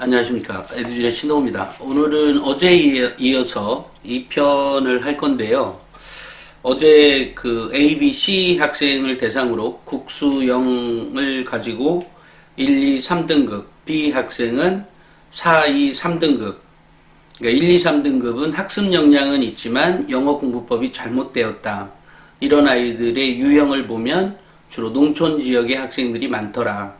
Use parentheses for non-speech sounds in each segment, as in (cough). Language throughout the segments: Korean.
안녕하십니까. 에듀진의 신호입니다. 오늘은 어제에 이어서 2편을 할 건데요. 어제 그 A, B, C 학생을 대상으로 국수형을 가지고 1, 2, 3등급, B 학생은 4, 2, 3등급. 그러니까 1, 2, 3등급은 학습 역량은 있지만 영어 공부법이 잘못되었다. 이런 아이들의 유형을 보면 주로 농촌 지역의 학생들이 많더라.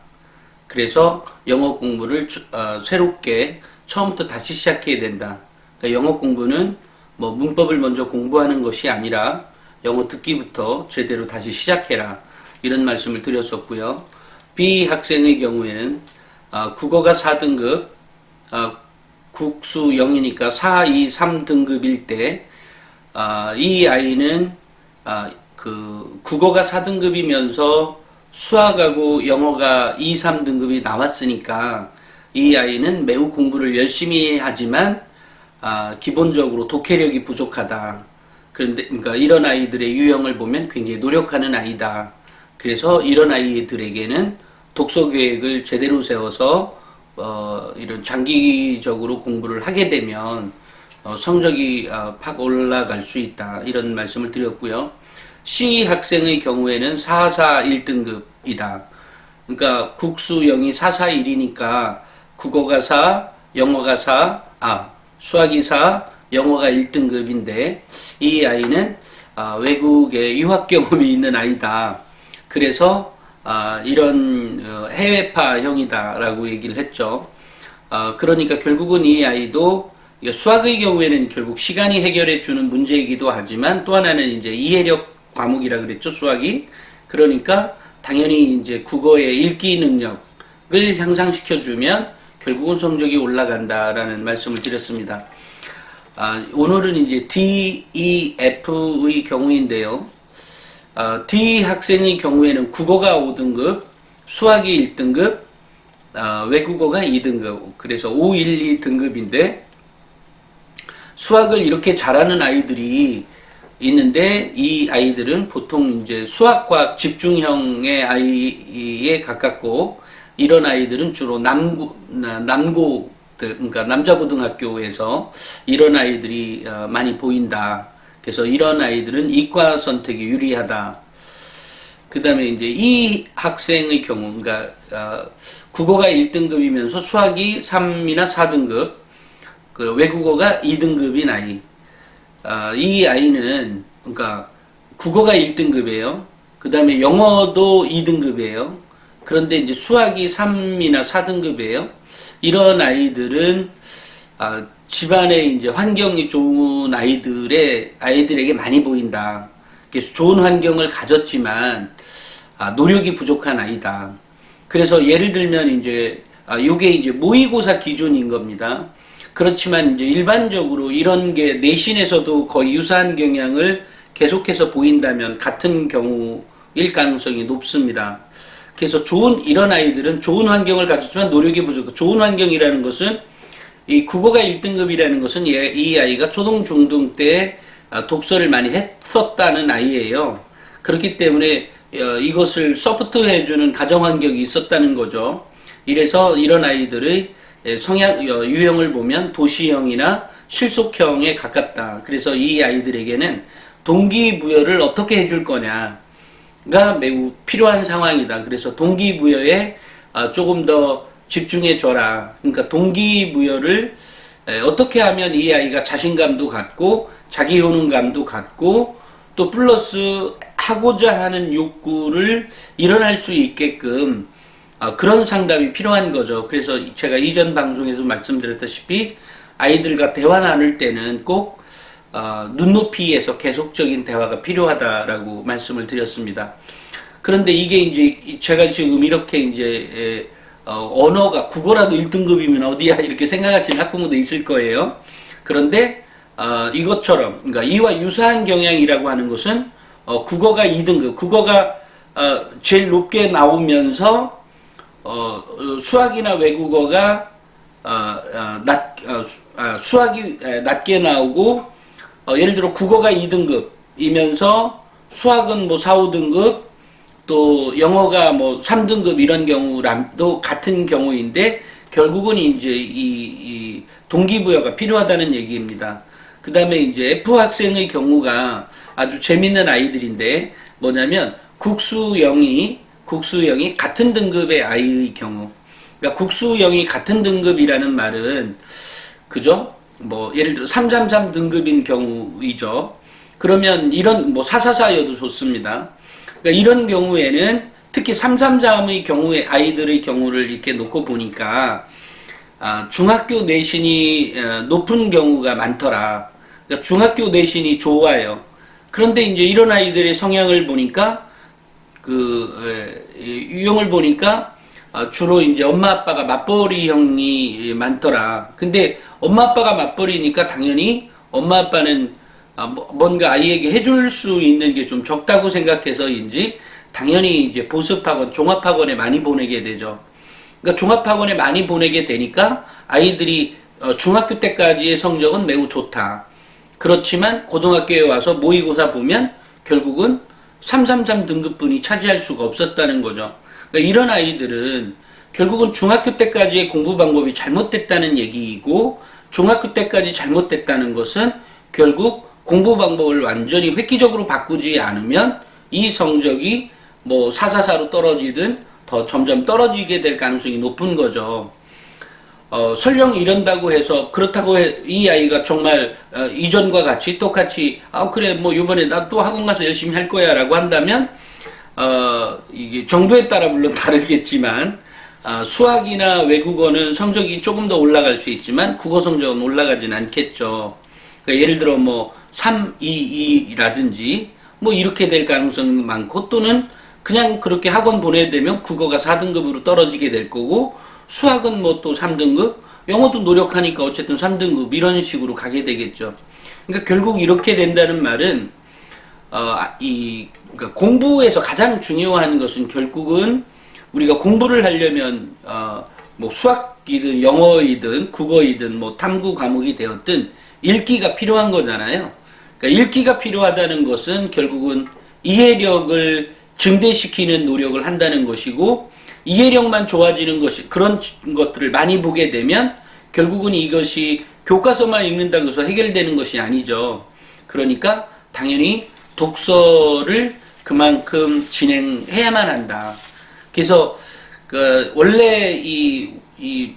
그래서 영어 공부를 어, 새롭게 처음부터 다시 시작해야 된다. 그러니까 영어 공부는 뭐 문법을 먼저 공부하는 것이 아니라 영어 듣기부터 제대로 다시 시작해라. 이런 말씀을 드렸었고요. B 학생의 경우에는 어, 국어가 4등급, 어, 국수 0이니까 4, 2, 3등급일 때, 어, 이 아이는 아, 그 국어가 4등급이면서 수학하고 영어가 2, 3등급이 나왔으니까 이 아이는 매우 공부를 열심히 하지만 아, 기본적으로 독해력이 부족하다. 그런데 그러니까 이런 아이들의 유형을 보면 굉장히 노력하는 아이다. 그래서 이런 아이들에게는 독서 계획을 제대로 세워서 어, 이런 장기적으로 공부를 하게 되면 어, 성적이 어, 팍 올라갈 수 있다. 이런 말씀을 드렸고요. C 학생의 경우에는 441 1등급이다. 그러니까 국수 0이 441이니까 국어가 4, 영어가 4, 아, 수학이 4, 영어가 1등급인데 이 아이는 아, 외국에 유학 경험이 있는 아이다. 그래서 아, 이런 어, 해외파 형이다라고 얘기를 했죠. 아, 그러니까 결국은 이 아이도 수학의 경우에는 결국 시간이 해결해 주는 문제이기도 하지만 또 하나는 이제 이해력 과목이라 그랬죠 수학이 그러니까 당연히 이제 국어의 읽기 능력을 향상시켜 주면 결국은 성적이 올라간다라는 말씀을 드렸습니다. 아, 오늘은 이제 D, E, F의 경우인데요. 아, D 학생의 경우에는 국어가 5등급, 수학이 1등급, 아, 외국어가 2등급, 그래서 5, 1, 2등급인데 수학을 이렇게 잘하는 아이들이 있는데 이 아이들은 보통 이제 수학과 집중형의 아이에 가깝고 이런 아이들은 주로 남고 남고들 그러니까 남자고등학교에서 이런 아이들이 어, 많이 보인다. 그래서 이런 아이들은 이과 선택이 유리하다. 그 다음에 이제 이 학생의 경우, 그러니까, 어, 국어가 1등급이면서 수학이 3이나 4등급, 그 외국어가 2등급인 아이. 아, 이 아이는 그러니까 국어가 1등급이에요. 그 다음에 영어도 2등급이에요. 그런데 이제 수학이 3이나 4등급이에요. 이런 아이들은 아, 집안의 이제 환경이 좋은 아이들의 아이들에게 많이 보인다. 그래서 좋은 환경을 가졌지만 아, 노력이 부족한 아이다. 그래서 예를 들면 이제 아, 요게 이제 모의고사 기준인 겁니다. 그렇지만 이제 일반적으로 이런 게 내신에서도 거의 유사한 경향을 계속해서 보인다면 같은 경우일 가능성이 높습니다. 그래서 좋은 이런 아이들은 좋은 환경을 가졌지만 노력이 부족해. 좋은 환경이라는 것은 이 국어가 1등급이라는 것은 이 아이가 초등 중등 때 아, 독서를 많이 했었다는 아이예요. 그렇기 때문에 어, 이것을 서포트해주는 가정 환경이 있었다는 거죠. 이래서 이런 아이들의 예, 성향 어, 유형을 보면 도시형이나 실속형에 가깝다. 그래서 이 아이들에게는 동기부여를 어떻게 해줄 거냐가 매우 필요한 상황이다. 그래서 동기부여에 어, 조금 더 집중해 줘라. 그러니까 동기부여를 어떻게 하면 이 아이가 자신감도 갖고 자기 효능감도 갖고 또 플러스 하고자 하는 욕구를 일어날 수 있게끔 어, 그런 상담이 필요한 거죠. 그래서 제가 이전 방송에서 말씀드렸다시피 아이들과 대화 나눌 때는 꼭 어, 눈높이에서 계속적인 대화가 필요하다라고 말씀을 드렸습니다. 그런데 이게 이제 제가 지금 이렇게 이제 어, 언어가 국어라도 1등급이면 어디야 이렇게 생각하시는 학부모도 있을 거예요. 그런데 어, 이것처럼 그러니까 이와 유사한 경향이라고 하는 것은 어, 국어가 2등급, 국어가 어, 제일 높게 나오면서 어, 어, 수학이나 외국어가 어, 어, 낮, 어, 수, 아, 수학이 낮게 나오고 어, 예를 들어 국어가 2등급이면서 수학은 뭐 4, 5등급 또 영어가 뭐 3등급 이런 경우도 같은 경우인데 결국은 이제 이, 이 동기부여가 필요하다는 얘기입니다. 그 다음에 이제 F 학생의 경우가 아주 재밌는 아이들인데 뭐냐면 국수 영이 국수영이 같은 등급의 아이의 경우 그러니까 국수영이 같은 등급이라는 말은 그죠? 뭐 예를 들어 333 등급인 경우이죠. 그러면 이런 뭐 444여도 좋습니다. 그러니까 이런 경우에는 특히 333의 경우에 아이들의 경우를 이렇게 놓고 보니까 아, 중학교 내신이 어, 높은 경우가 많더라. 그러니까 중학교 내신이 좋아요. 그런데 이제 이런 아이들의 성향을 보니까 그 유형을 보니까 어, 주로 이제 엄마 아빠가 맞벌이 형이 많더라. 근데 엄마 아빠가 맞벌이니까 당연히 엄마 아빠는 아, 뭐- 뭔가 아이에게 해줄 수 있는 게 좀 적다고 생각해서인지 당연히 이제 보습학원, 종합학원에 많이 보내게 되죠. 그러니까 종합학원에 많이 보내게 되니까 아이들이 어, 중학교 때까지의 성적은 매우 좋다. 그렇지만 고등학교에 와서 모의고사 보면 결국은 333 등급분이 차지할 수가 없었다는 거죠. 그러니까 이런 아이들은 결국은 중학교 때까지의 공부 방법이 잘못됐다는 얘기이고 중학교 때까지 잘못됐다는 것은 결국 공부 방법을 완전히 획기적으로 바꾸지 않으면 이 성적이 뭐 사사사로 떨어지든 더 점점 떨어지게 될 가능성이 높은 거죠. 어, 설령 이런다고 해서 그렇다고 해, 이 아이가 정말 어, 이전과 같이 똑같이 아 그래 뭐 이번에 나 또 학원 가서 열심히 할 거야라고 한다면 어, 이게 정도에 따라 물론 다르겠지만 아, 수학이나 외국어는 성적이 조금 더 올라갈 수 있지만 국어 성적은 올라가진 않겠죠. 그러니까 예를 들어 뭐 3, 2, 2라든지 뭐 이렇게 될 가능성이 많고 또는 그냥 그렇게 학원 보내야 되면 국어가 4등급으로 떨어지게 될 거고 수학은 뭐 또 3등급, 영어도 노력하니까 어쨌든 3등급 이런 식으로 가게 되겠죠. 그러니까 결국 이렇게 된다는 말은 어, 아, 이 그러니까 공부에서 가장 중요한 것은 결국은 우리가 공부를 하려면 어, 뭐 수학이든 영어이든 국어이든 뭐 탐구 과목이 되었든 읽기가 필요한 거잖아요. 그러니까 읽기가 필요하다는 것은 결국은 이해력을 증대시키는 노력을 한다는 것이고 이해력만 좋아지는 것이 그런 것들을 많이 보게 되면 결국은 이것이 교과서만 읽는다고 해서 해결되는 것이 아니죠. 그러니까 당연히 독서를 그만큼 진행해야만 한다. 그래서 그 원래 이, 이,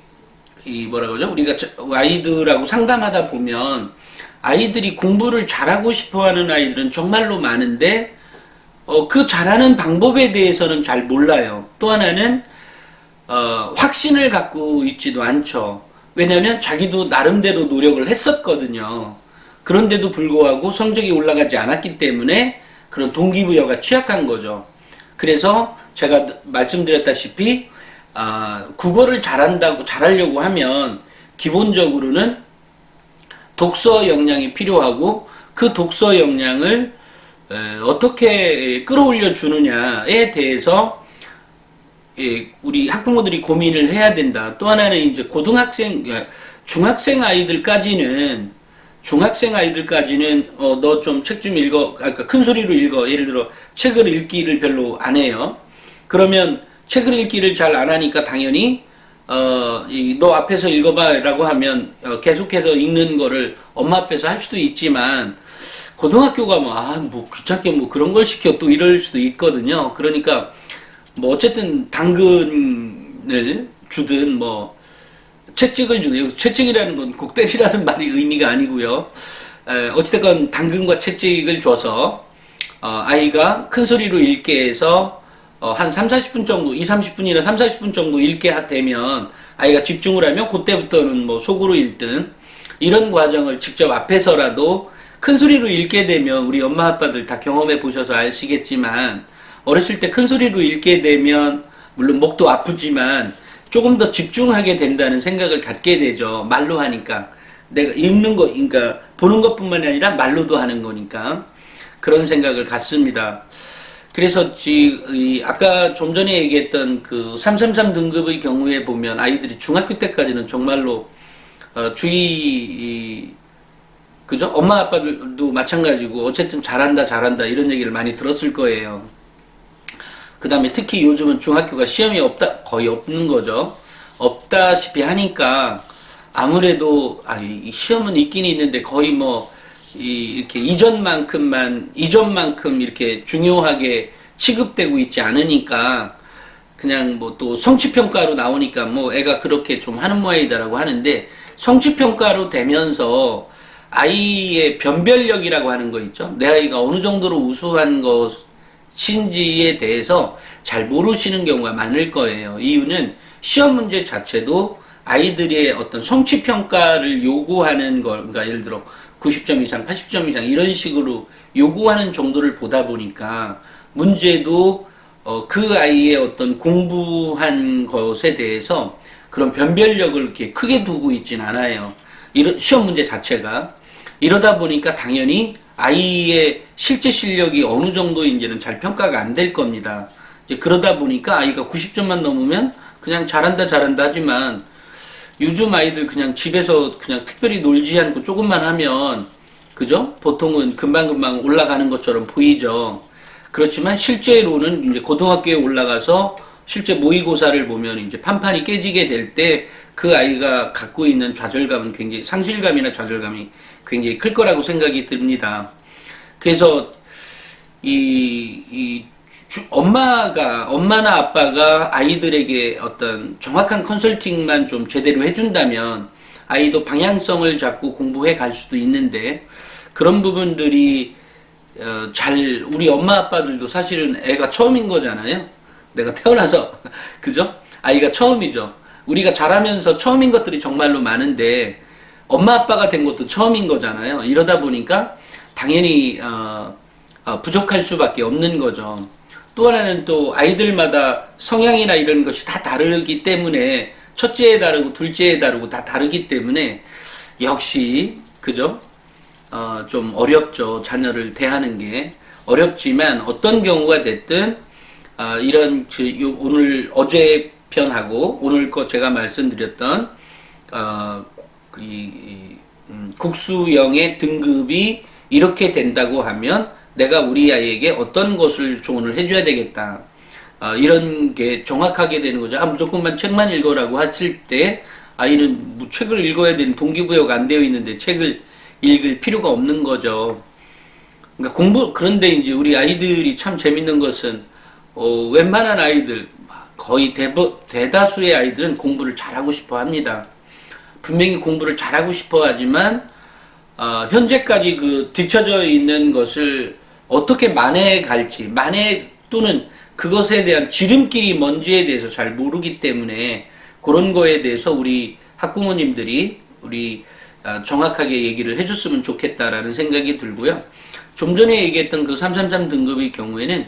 이 뭐라 그러죠? 우리가 저- 아이들하고 상담하다 보면 아이들이 공부를 잘하고 싶어 하는 아이들은 정말로 많은데 어, 그 잘하는 방법에 대해서는 잘 몰라요. 또 하나는 어, 확신을 갖고 있지도 않죠. 왜냐하면 자기도 나름대로 노력을 했었거든요. 그런데도 불구하고 성적이 올라가지 않았기 때문에 그런 동기부여가 취약한 거죠. 그래서 제가 말씀드렸다시피 아, 국어를 잘한다고 잘하려고 하면 기본적으로는 독서 역량이 필요하고 그 독서 역량을 에, 어떻게 끌어올려 주느냐에 대해서 예, 우리 학부모들이 고민을 해야 된다. 또 하나는 이제 고등학생, 야, 중학생 아이들까지는 중학생 아이들까지는 어, 너 좀 책 좀 읽어, 아, 그러니까 큰 소리로 읽어. 예를 들어 책을 읽기를 별로 안 해요. 그러면 책을 읽기를 잘 안 하니까 당연히 어, 이, 너 앞에서 읽어봐라고 하면 어, 계속해서 읽는 거를 엄마 앞에서 할 수도 있지만 고등학교 가면 아, 뭐 귀찮게 뭐 그런 걸 시켜 또 이럴 수도 있거든요. 그러니까 뭐 어쨌든 당근을 주든 뭐 채찍을 주는 채찍이라는 건 곡대리라는 (laughs) 말이 의미가 아니고요. 에, 어찌됐건 당근과 채찍을 줘서 어, 아이가 큰 소리로 읽게 해서 어, 한 3, 40분 정도, 2, 30분이나 3, 40분 정도 읽게 하- 되면 아이가 집중을 하면 그때부터는 뭐 속으로 읽든 이런 과정을 직접 앞에서라도 큰 소리로 읽게 되면 우리 엄마 아빠들 다 경험해 보셔서 아시겠지만 어렸을 때 큰 소리로 읽게 되면 물론 목도 아프지만 조금 더 집중하게 된다는 생각을 갖게 되죠. 말로 하니까. 내가 읽는 거, 그러니까 보는 것뿐만이 아니라 말로도 하는 거니까. 그런 생각을 갖습니다. 그래서 지, 이 아까 좀 전에 얘기했던 그 333 등급의 경우에 보면 아이들이 중학교 때까지는 정말로 어, 주의 이, 그죠? 엄마 아빠들도 마찬가지고 어쨌든 잘한다 잘한다 이런 얘기를 많이 들었을 거예요. 그 다음에 특히 요즘은 중학교가 시험이 없다 거의 없는 거죠. 없다시피 하니까 아무래도 아, 이 시험은 있긴 있는데 거의 뭐 이, 이렇게 이전만큼만 이전만큼 이렇게 중요하게 취급되고 있지 않으니까 그냥 뭐 또 성취평가로 나오니까 뭐 애가 그렇게 좀 하는 모양이다라고 하는데 성취평가로 되면서 아이의 변별력이라고 하는 거 있죠. 내 아이가 어느 정도로 우수한 것인지에 대해서 잘 모르시는 경우가 많을 거예요. 이유는 시험 문제 자체도 아이들의 어떤 성취 평가를 요구하는 걸, 그러니까 예를 들어 90점 이상, 80점 이상 이런 식으로 요구하는 정도를 보다 보니까 문제도 어, 그 아이의 어떤 공부한 것에 대해서 그런 변별력을 이렇게 크게 두고 있진 않아요. 이런 시험 문제 자체가 이러다 보니까 당연히 아이의 실제 실력이 어느 정도인지는 잘 평가가 안 될 겁니다. 이제 그러다 보니까 아이가 90점만 넘으면 그냥 잘한다 잘한다 하지만 요즘 아이들 그냥 집에서 그냥 특별히 놀지 않고 조금만 하면 그죠? 보통은 금방금방 올라가는 것처럼 보이죠. 그렇지만 실제로는 이제 고등학교에 올라가서 실제 모의고사를 보면 이제 판판이 깨지게 될 때 그 아이가 갖고 있는 좌절감은 굉장히 상실감이나 좌절감이 굉장히 클 거라고 생각이 듭니다. 그래서 이, 이 주, 엄마가 엄마나 아빠가 아이들에게 어떤 정확한 컨설팅만 좀 제대로 해준다면 아이도 방향성을 잡고 공부해 갈 수도 있는데 그런 부분들이 어, 잘 우리 엄마 아빠들도 사실은 애가 처음인 거잖아요. 내가 태어나서 (laughs) 그죠? 아이가 처음이죠. 우리가 자라면서 처음인 것들이 정말로 많은데 엄마 아빠가 된 것도 처음인 거잖아요. 이러다 보니까 당연히 어, 어, 부족할 수밖에 없는 거죠. 또 하나는 또 아이들마다 성향이나 이런 것이 다 다르기 때문에 첫째에 다르고 둘째에 다르고 다 다르기 때문에 역시 그죠? 어, 좀 어렵죠. 자녀를 대하는 게 어렵지만 어떤 경우가 됐든 어, 이런 그 요, 오늘 어제 편하고 오늘 거 제가 말씀드렸던 어, 이, 이 음, 국수형의 등급이 이렇게 된다고 하면 내가 우리 아이에게 어떤 것을 조언을 해줘야 되겠다. 어, 이런 게 정확하게 되는 거죠. 아, 무조건만 책만 읽어라고 하실 때 아이는 뭐 책을 읽어야 되는 동기부여가 안 되어 있는데 책을 읽을 필요가 없는 거죠. 그러니까 공부, 그런데 이제 우리 아이들이 참 재밌는 것은, 어, 웬만한 아이들, 거의 대부, 대다수의 아이들은 공부를 잘하고 싶어 합니다. 분명히 공부를 잘하고 싶어 하지만, 어, 현재까지 그 뒤쳐져 있는 것을 어떻게 만회해 갈지, 만회 또는 그것에 대한 지름길이 뭔지에 대해서 잘 모르기 때문에 그런 거에 대해서 우리 학부모님들이 우리 아, 정확하게 얘기를 해줬으면 좋겠다라는 생각이 들고요. 좀 전에 얘기했던 그 333 등급의 경우에는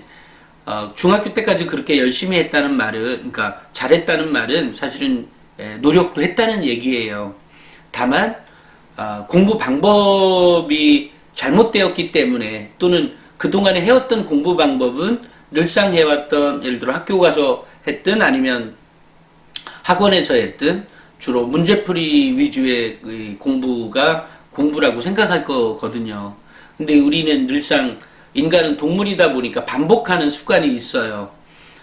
어, 중학교 때까지 그렇게 열심히 했다는 말은, 그러니까 잘했다는 말은 사실은 에, 노력도 했다는 얘기예요. 다만 어, 공부 방법이 잘못되었기 때문에 또는 그동안에 해왔던 공부 방법은 늘상 해왔던 예를 들어 학교 가서 했든 아니면 학원에서 했든 주로 문제풀이 위주의 공부가 공부라고 생각할 거거든요. 근데 우리는 늘상 인간은 동물이다 보니까 반복하는 습관이 있어요.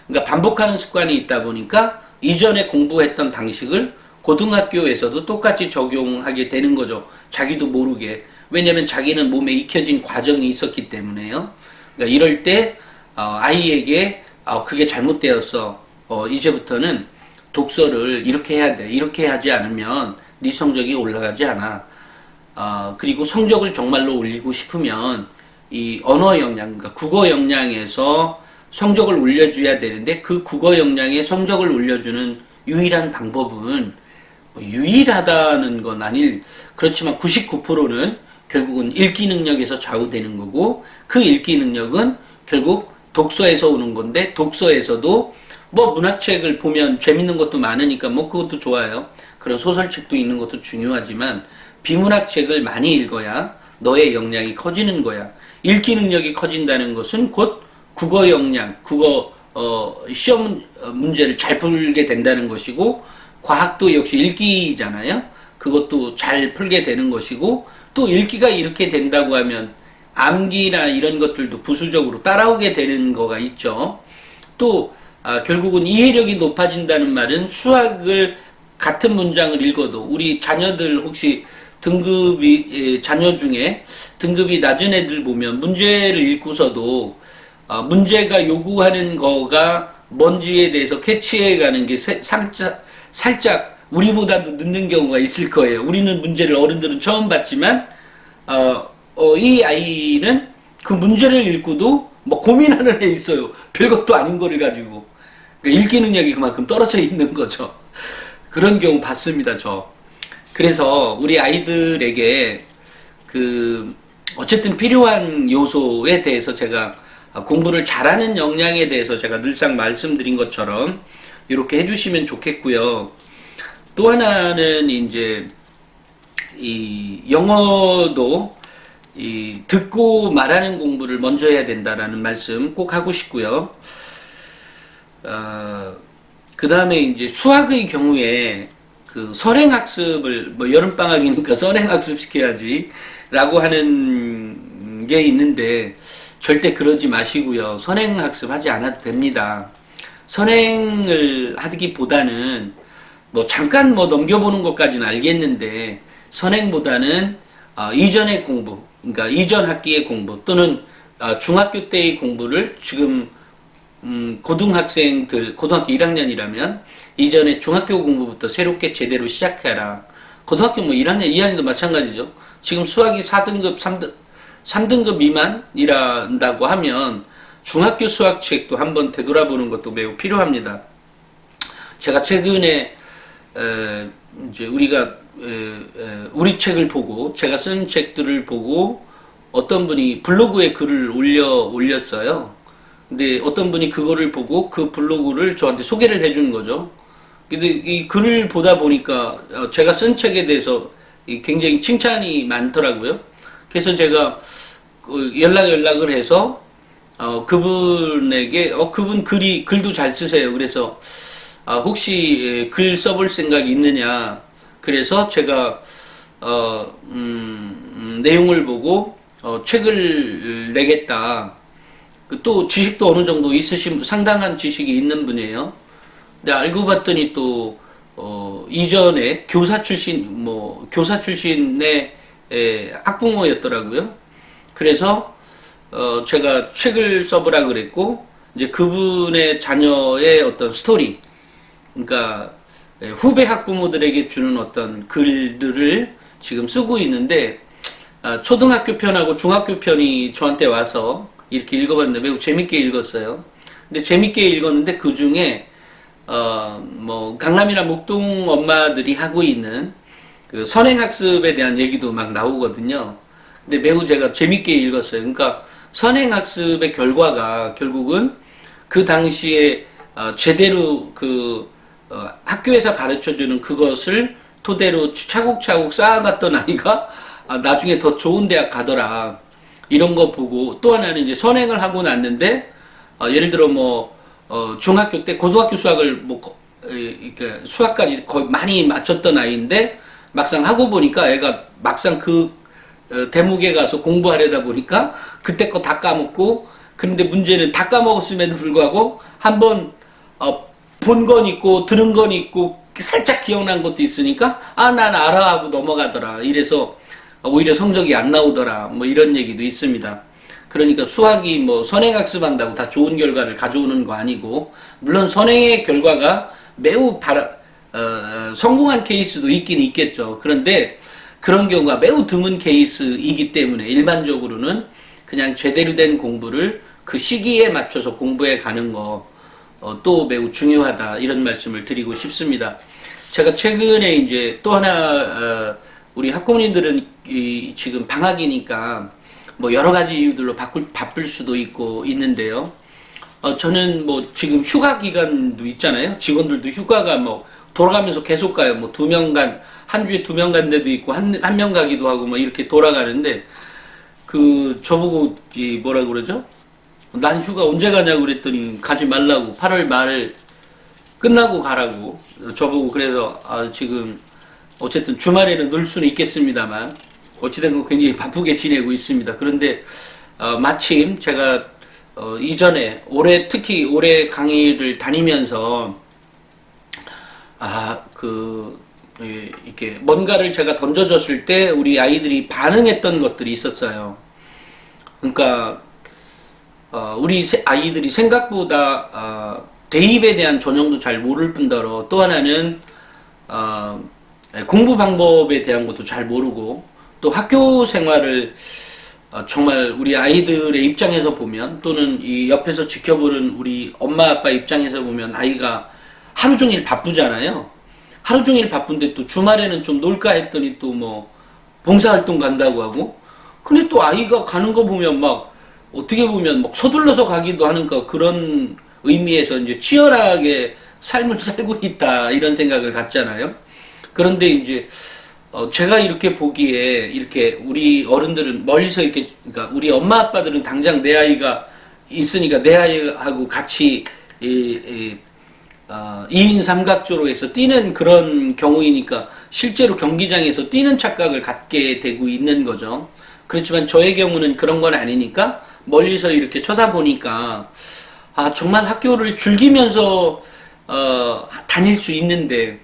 그러니까 반복하는 습관이 있다 보니까 이전에 공부했던 방식을 고등학교에서도 똑같이 적용하게 되는 거죠. 자기도 모르게. 왜냐면 자기는 몸에 익혀진 과정이 있었기 때문에요. 그러니까 이럴 때, 어, 아이에게, 어, 그게 잘못되었어. 어, 이제부터는 독서를 이렇게 해야 돼. 이렇게 하지 않으면 네 성적이 올라가지 않아. 어, 그리고 성적을 정말로 올리고 싶으면 이 언어 역량, 그러니까 국어 역량에서 성적을 올려줘야 되는데 그 국어 역량의 성적을 올려주는 유일한 방법은 뭐 유일하다는 건 아닐 그렇지만 99%는 결국은 읽기 능력에서 좌우되는 거고 그 읽기 능력은 결국 독서에서 오는 건데 독서에서도 뭐 문학책을 보면 재밌는 것도 많으니까 뭐 그것도 좋아요. 그런 소설책도 있는 것도 중요하지만 비문학책을 많이 읽어야 너의 역량이 커지는 거야. 읽기 능력이 커진다는 것은 곧 국어 역량, 국어 어, 시험 문제를 잘 풀게 된다는 것이고 과학도 역시 읽기잖아요. 그것도 잘 풀게 되는 것이고 또 읽기가 이렇게 된다고 하면 암기나 이런 것들도 부수적으로 따라오게 되는 거가 있죠. 또 아, 결국은 이해력이 높아진다는 말은 수학을 같은 문장을 읽어도 우리 자녀들 혹시 등급이 예, 자녀 중에 등급이 낮은 애들 보면 문제를 읽고서도 아, 문제가 요구하는 거가 뭔지에 대해서 캐치해가는 게 세- 살짝 살짝 우리보다도 늦는 경우가 있을 거예요. 우리는 문제를 어른들은 처음 봤지만 어, 어, 이 아이는 그 문제를 읽고도 뭐 고민하는 애 있어요. 별것도 아닌 거를 가지고 그러니까 읽기 능력이 그만큼 떨어져 있는 거죠. 그런 경우 봤습니다, 저. 그래서 우리 아이들에게 그 어쨌든 필요한 요소에 대해서 제가 공부를 잘하는 역량에 대해서 제가 늘상 말씀드린 것처럼 이렇게 해주시면 좋겠고요. 또 하나는 이제 이 영어도 이 듣고 말하는 공부를 먼저 해야 된다라는 말씀 꼭 하고 싶고요. 어, 그 다음에 이제 수학의 경우에 그 선행학습을 뭐 여름방학이니까 선행학습 시켜야지 라고 하는 게 있는데 절대 그러지 마시고요. 선행 학습 하지 않아도 됩니다. 선행을 하기보다는 뭐 잠깐 뭐 넘겨보는 것까지는 알겠는데 선행보다는 어, 이전의 공부, 그러니까 이전 학기의 공부 또는 어, 중학교 때의 공부를 지금 음, 고등학생들 고등학교 1학년이라면 이전에 중학교 공부부터 새롭게 제대로 시작해라. 고등학교 뭐 1학년, 2학년도 마찬가지죠. 지금 수학이 4등급, 3등, 3등급 미만이란다고 하면 중학교 수학책도 한번 되돌아보는 것도 매우 필요합니다. 제가 최근에 에, 이제 우리가 에, 에, 우리 책을 보고 제가 쓴 책들을 보고 어떤 분이 블로그에 글을 올려 올렸어요. 근데 어떤 분이 그거를 보고 그 블로그를 저한테 소개를 해주는 거죠. 근데 이 글을 보다 보니까 어, 제가 쓴 책에 대해서 이 굉장히 칭찬이 많더라고요. 그래서 제가 그 연락 연락을 해서 어, 그분에게 어 그분 글이 글도 잘 쓰세요. 그래서 아, 혹시 예, 글 써볼 생각이 있느냐. 그래서 제가 어, 음, 음, 내용을 보고 어, 책을 내겠다. 그또 지식도 어느 정도 있으신 분, 상당한 지식이 있는 분이에요. 근데 알고 봤더니 또 어, 이전에 교사 출신 뭐 교사 출신의 에, 학부모였더라고요. 그래서 어, 제가 책을 써보라 그랬고 이제 그분의 자녀의 어떤 스토리, 그러니까 에, 후배 학부모들에게 주는 어떤 글들을 지금 쓰고 있는데 아, 초등학교 편하고 중학교 편이 저한테 와서 이렇게 읽어봤는데 매우 재밌게 읽었어요. 근데 재밌게 읽었는데 그 중에 어뭐 강남이나 목동 엄마들이 하고 있는 그 선행학습에 대한 얘기도 막 나오거든요. 근데 매우 제가 재밌게 읽었어요. 그러니까 선행학습의 결과가 결국은 그 당시에 어, 제대로 그 어, 학교에서 가르쳐주는 그것을 토대로 차곡차곡 쌓아갔던 아이가 아, 나중에 더 좋은 대학 가더라. 이런 거 보고 또 하나는 이제 선행을 하고 났는데 어, 예를 들어 뭐 어, 중학교 때 고등학교 수학을 뭐 이렇게 수학까지 거의 많이 맞췄던 아이인데 막상 하고 보니까 애가 막상 그 어, 대목에 가서 공부하려다 보니까 그때 거 다 까먹고 그런데 문제는 다 까먹었음에도 불구하고 한번 어, 본 건 있고 들은 건 있고 살짝 기억난 것도 있으니까 아 난 알아 하고 넘어가더라 이래서 오히려 성적이 안 나오더라 뭐 이런 얘기도 있습니다. 그러니까 수학이 뭐 선행학습한다고 다 좋은 결과를 가져오는 거 아니고 물론 선행의 결과가 매우 바라, 어, 성공한 케이스도 있긴 있겠죠. 그런데 그런 경우가 매우 드문 케이스이기 때문에 일반적으로는 그냥 제대로 된 공부를 그 시기에 맞춰서 공부해 가는 거, 어, 또 매우 중요하다. 이런 말씀을 드리고 싶습니다. 제가 최근에 이제 또 하나, 어, 우리 학부모님들은 이, 지금 방학이니까 뭐 여러 가지 이유들로 바꿀, 바쁠 수도 있고 있는데요. 어, 저는 뭐 지금 휴가 기간도 있잖아요. 직원들도 휴가가 뭐 돌아가면서 계속 가요. 뭐 두 명간, 한 주에 두 명 간 데도 있고, 한, 한 명 가기도 하고 뭐 이렇게 돌아가는데, 그, 저보고, 이 뭐라 그러죠? 난 휴가 언제 가냐고 그랬더니 가지 말라고. 8월 말 끝나고 가라고. 저보고 그래서, 아, 지금, 어쨌든 주말에는 놀 수는 있겠습니다만, 어찌된 건 굉장히 바쁘게 지내고 있습니다. 그런데, 어, 마침 제가 어, 이전에 올해 특히 올해 강의를 다니면서 아, 그, 예, 이렇게 뭔가를 제가 던져줬을 때 우리 아이들이 반응했던 것들이 있었어요. 그러니까, 어, 우리 세- 아이들이 생각보다, 어, 대입에 대한 전형도 잘 모를 뿐더러 또 하나는, 어, 공부 방법에 대한 것도 잘 모르고 또 학교 생활을 어, 정말 우리 아이들의 입장에서 보면 또는 이 옆에서 지켜보는 우리 엄마 아빠 입장에서 보면 아이가 하루 종일 바쁘잖아요. 하루 종일 바쁜데 또 주말에는 좀 놀까 했더니 또 뭐 봉사활동 간다고 하고 근데 또 아이가 가는 거 보면 막 어떻게 보면 막 서둘러서 가기도 하는 거 그런 의미에서 이제 치열하게 삶을 (laughs) 살고 있다 이런 생각을 갖잖아요. 그런데 이제 어, 제가 이렇게 보기에 이렇게 우리 어른들은 멀리서 이렇게 그러니까 우리 엄마 아빠들은 당장 내 아이가 있으니까 내 아이하고 같이 이, 이, 어, 2인 삼각조로 해서 뛰는 그런 경우이니까 실제로 경기장에서 뛰는 착각을 갖게 되고 있는 거죠. 그렇지만 저의 경우는 그런 건 아니니까 멀리서 이렇게 쳐다보니까 아 정말 학교를 즐기면서 어, 다닐 수 있는데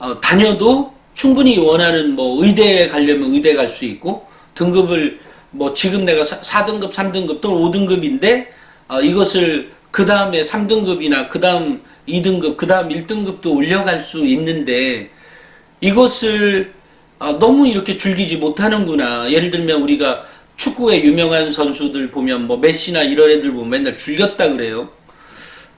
어, 다녀도 충분히 원하는 뭐 의대에 가려면 의대 갈 수 있고 등급을 뭐 지금 내가 4, 등급 3등급 또는 5등급인데 어, 이것을 그 다음에 3등급이나 그 다음 2등급, 그 다음 1등급도 올려갈 수 있는데 이것을 어, 너무 이렇게 즐기지 못하는구나. 예를 들면 우리가 축구의 유명한 선수들 보면 뭐 메시나 이런 애들 보면 맨날 즐겼다 그래요.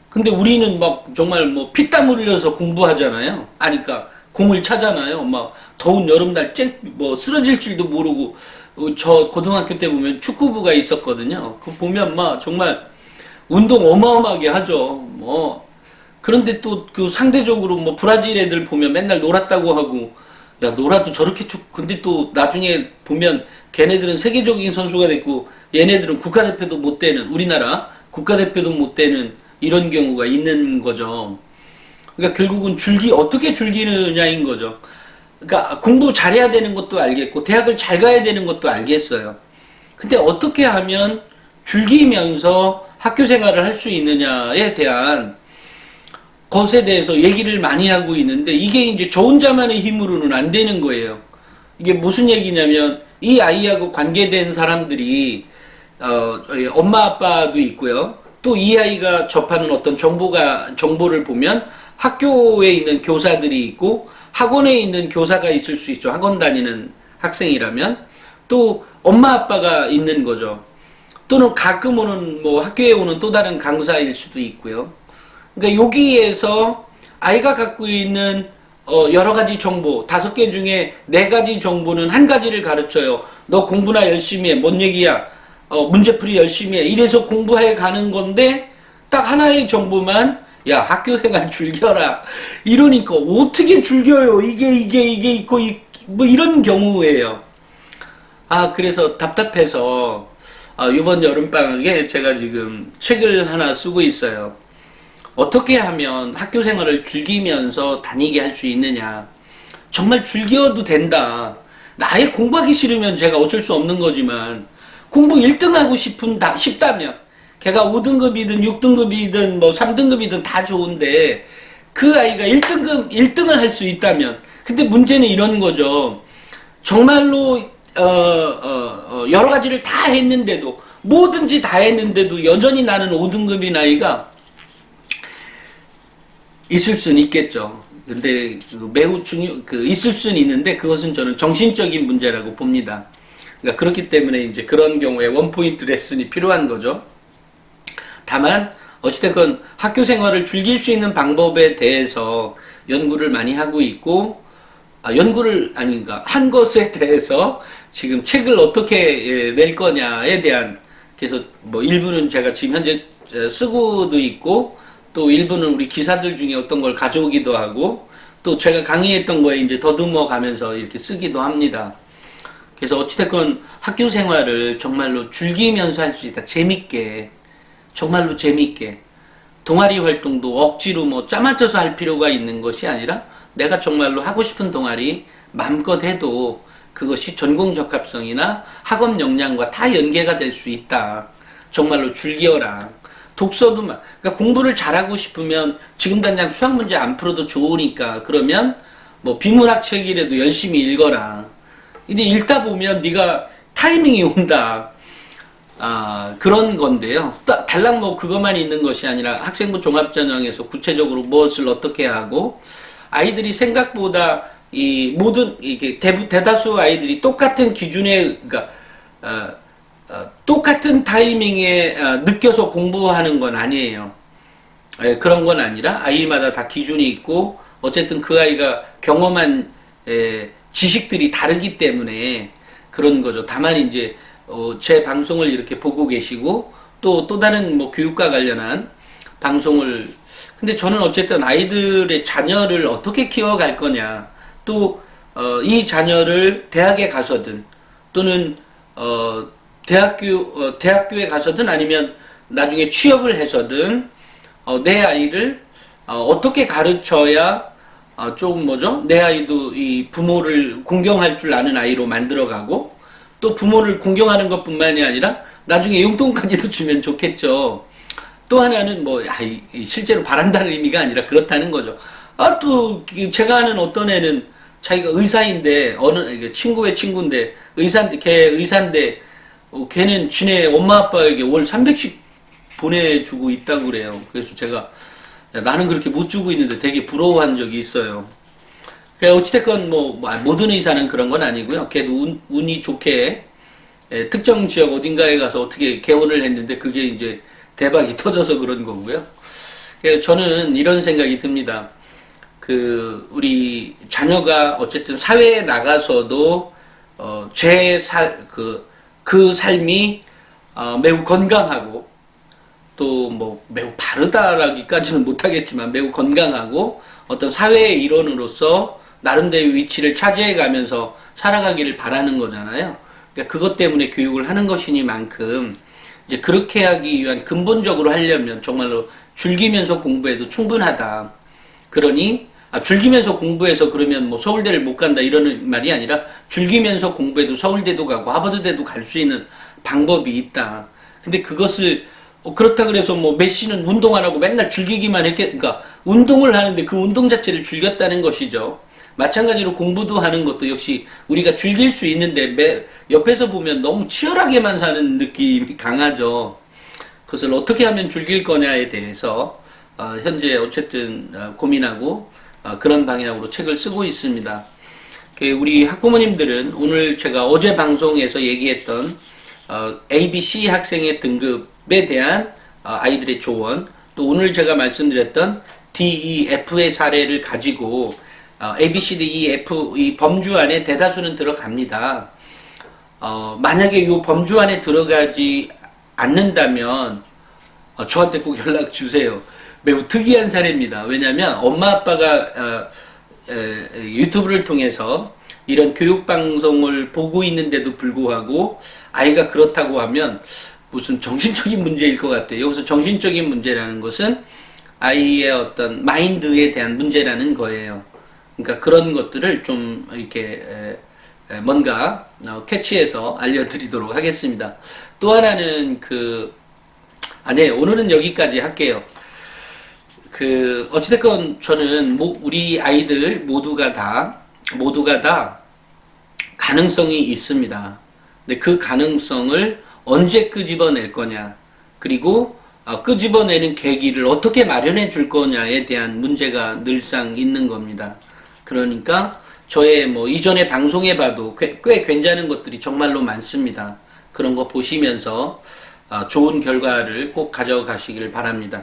근데 우리는 막 정말 뭐 피땀 흘려서 공부하잖아요. 아니, 그러니까 공을 차잖아요. 막 더운 여름날 쨍뭐 쓰러질 줄도 모르고 어, 저 고등학교 때 보면 축구부가 있었거든요. 그 보면 막 정말 운동 어마어마하게 하죠. 뭐 그런데 또 그 상대적으로 뭐 브라질 애들 보면 맨날 놀았다고 하고 야 놀아도 저렇게 축 근데 또 나중에 보면 걔네들은 세계적인 선수가 됐고 얘네들은 국가대표도 못 되는 우리나라 국가대표도 못 되는 이런 경우가 있는 거죠. 그러니까 결국은 줄기 어떻게 즐기느냐인 거죠. 그러니까 공부 잘해야 되는 것도 알겠고 대학을 잘 가야 되는 것도 알겠어요. 근데 어떻게 하면 즐기면서 학교 생활을 할 수 있느냐에 대한 것에 대해서 얘기를 많이 하고 있는데 이게 이제 저 혼자만의 힘으로는 안 되는 거예요. 이게 무슨 얘기냐면 이 아이하고 관계된 사람들이 어, 엄마 아빠도 있고요. 또 이 아이가 접하는 어떤 정보가 정보를 보면 학교에 있는 교사들이 있고 학원에 있는 교사가 있을 수 있죠. 학원 다니는 학생이라면 또 엄마 아빠가 있는 거죠. 또는 가끔 오는 뭐 학교에 오는 또 다른 강사일 수도 있고요. 그러니까 여기에서 아이가 갖고 있는 어, 여러 가지 정보 다섯 개 중에 네 가지 정보는 한 가지를 가르쳐요. 너 공부나 열심히 해. 뭔 얘기야? 어, 문제풀이 열심히 해. 이래서 공부해 가는 건데 딱 하나의 정보만 야 학교 생활 즐겨라. 이러니까 어떻게 즐겨요? 이게 이게 이게 있고 이, 뭐 이런 경우예요. 아 그래서 답답해서 아, 이번 여름방학에 제가 지금 책을 하나 쓰고 있어요. 어떻게 하면 학교 생활을 즐기면서 다니게 할 수 있느냐. 정말 즐겨도 된다. 아예 공부하기 싫으면 제가 어쩔 수 없는 거지만 공부 1등 하고 싶은 다, 싶다면 걔가 5등급이든 6등급이든 뭐 3등급이든 다 좋은데 그 아이가 1등급 1등을 할 수 있다면 근데 문제는 이런 거죠. 정말로 어, 어, 어, 여러 가지를 다 했는데도 뭐든지 다 했는데도 여전히 나는 5등급인 아이가 있을 수는 있겠죠. 근데 그 매우 중요 그 있을 수는 있는데 그것은 저는 정신적인 문제라고 봅니다. 그러니까 그렇기 때문에 이제 그런 경우에 원 포인트 레슨이 필요한 거죠. 다만 어찌됐건 학교 생활을 즐길 수 있는 방법에 대해서 연구를 많이 하고 있고 아, 연구를 아닌가 한 것에 대해서 지금 책을 어떻게 예, 낼 거냐에 대한 그래서 뭐 일부는 제가 지금 현재 에, 쓰고도 있고 또 일부는 우리 기사들 중에 어떤 걸 가져오기도 하고 또 제가 강의했던 거에 이제 더듬어 가면서 이렇게 쓰기도 합니다. 그래서 어찌됐건 학교 생활을 정말로 즐기면서 할 수 있다. 재밌게. 정말로 재밌게. 동아리 활동도 억지로 뭐 짜맞춰서 할 필요가 있는 것이 아니라 내가 정말로 하고 싶은 동아리 마음껏 해도 그것이 전공 적합성이나 학업 역량과 다 연계가 될 수 있다. 정말로 즐겨라. 독서도 막, 그러니까 공부를 잘하고 싶으면 지금 당장 수학 문제 안 풀어도 좋으니까 그러면 뭐 비문학 책이라도 열심히 읽어라. 근데 읽다 보면 네가 타이밍이 온다. 아, 그런 건데요. 따- 달랑 뭐 그것만 있는 것이 아니라 학생부 종합전형에서 구체적으로 무엇을 어떻게 하고 아이들이 생각보다 이 모든 이게 대부 대다수 아이들이 똑같은 기준에 그러니까 어, 어, 똑같은 타이밍에 어, 느껴서 공부하는 건 아니에요. 예, 그런 건 아니라 아이마다 다 기준이 있고 어쨌든 그 아이가 경험한 에, 지식들이 다르기 때문에 그런 거죠. 다만 이제 어, 제 방송을 이렇게 보고 계시고 또또 다른 뭐 교육과 관련한 방송을 근데 저는 어쨌든 아이들의 자녀를 어떻게 키워갈 거냐 또 어, 이 자녀를 대학에 가서든 또는 어, 대학교 어, 대학교에 가서든 아니면 나중에 취업을 해서든 어, 내 아이를 어, 떻게 가르쳐야 어, 좀 뭐죠? 내 아이도 이 부모를 공경할 줄 아는 아이로 만들어가고 또 부모를 공경하는 것뿐만이 아니라 나중에 용돈까지도 주면 좋겠죠. 또 하나는 뭐 아, 실제로 바란다는 의미가 아니라 그렇다는 거죠. 아 또 제가 아는 어떤 애는 자기가 의사인데 어느 친구의 친구인데 의사인데 걔 의사인데 어, 걔는 지네 엄마 아빠에게 월 300씩 보내주고 있다고 그래요. 그래서 제가 야, 나는 그렇게 못 주고 있는데 되게 부러워한 적이 있어요. 그 어찌됐건 뭐 뭐, 모든 의사는 그런 건 아니고요. 걔도 운, 운이 좋게 예, 특정 지역 어딘가에 가서 어떻게 개원을 했는데 그게 이제 대박이 (laughs) 터져서 그런 거고요. 저는 이런 생각이 듭니다. 그 우리 자녀가 어쨌든 사회에 나가서도 어, 제살그 그 삶이 어, 매우 건강하고 또 뭐 매우 바르다라기까지는 못하겠지만 매우 건강하고 어떤 사회의 일원으로서 나름대로 위치를 차지해 가면서 살아가기를 바라는 거잖아요. 그러니까 그것 때문에 교육을 하는 것이니만큼 이제 그렇게 하기 위한 근본적으로 하려면 정말로 즐기면서 공부해도 충분하다. 그러니 아, 즐기면서 공부해서 그러면 뭐 서울대를 못 간다 이러는 말이 아니라 즐기면서 공부해도 서울대도 가고 하버드대도 갈 수 있는 방법이 있다. 근데 그것을 어, 그렇다 그래서 뭐 메시는 운동 안 하고 맨날 즐기기만 했겠, 그러니까 운동을 하는데 그 운동 자체를 즐겼다는 것이죠. 마찬가지로 공부도 하는 것도 역시 우리가 즐길 수 있는데 매, 옆에서 보면 너무 치열하게만 사는 느낌이 강하죠. 그것을 어떻게 하면 즐길 거냐에 대해서 어, 현재 어쨌든 어, 고민하고 어, 그런 방향으로 책을 쓰고 있습니다. 그 우리 학부모님들은 오늘 제가 어제 방송에서 얘기했던 어, ABC 학생의 등급에 대한 어, 아이들의 조언, 또 오늘 제가 말씀드렸던 DEF의 사례를 가지고 어, A, B, C, D, E, F 이 범주 안에 대다수는 들어갑니다. 어, 만약에 이 범주 안에 들어가지 않는다면 어, 저한테 꼭 연락 주세요. 매우 특이한 사례입니다. 왜냐하면 엄마 아빠가 어, 에, 에, 유튜브를 통해서 이런 교육 방송을 보고 있는데도 불구하고 아이가 그렇다고 하면 무슨 정신적인 문제일 것 같아요. 여기서 정신적인 문제라는 것은 아이의 어떤 마인드에 대한 문제라는 거예요. 그러니까 그런 것들을 좀 이렇게 뭔가 어, 캐치해서 알려드리도록 하겠습니다. 또 하나는 그 아, 네, 오늘은 여기까지 할게요. 그, 어찌됐건 저는 모- 우리 아이들 모두가 다, 모두가 다 가능성이 있습니다. 근데 그 가능성을 언제 끄집어낼 거냐, 그리고 어, 끄집어내는 계기를 어떻게 마련해 줄 거냐에 대한 문제가 늘상 있는 겁니다. 그러니까 저의 뭐 이전에 방송해 봐도 꽤, 꽤 괜찮은 것들이 정말로 많습니다. 그런 거 보시면서 아, 좋은 결과를 꼭 가져가시길 바랍니다.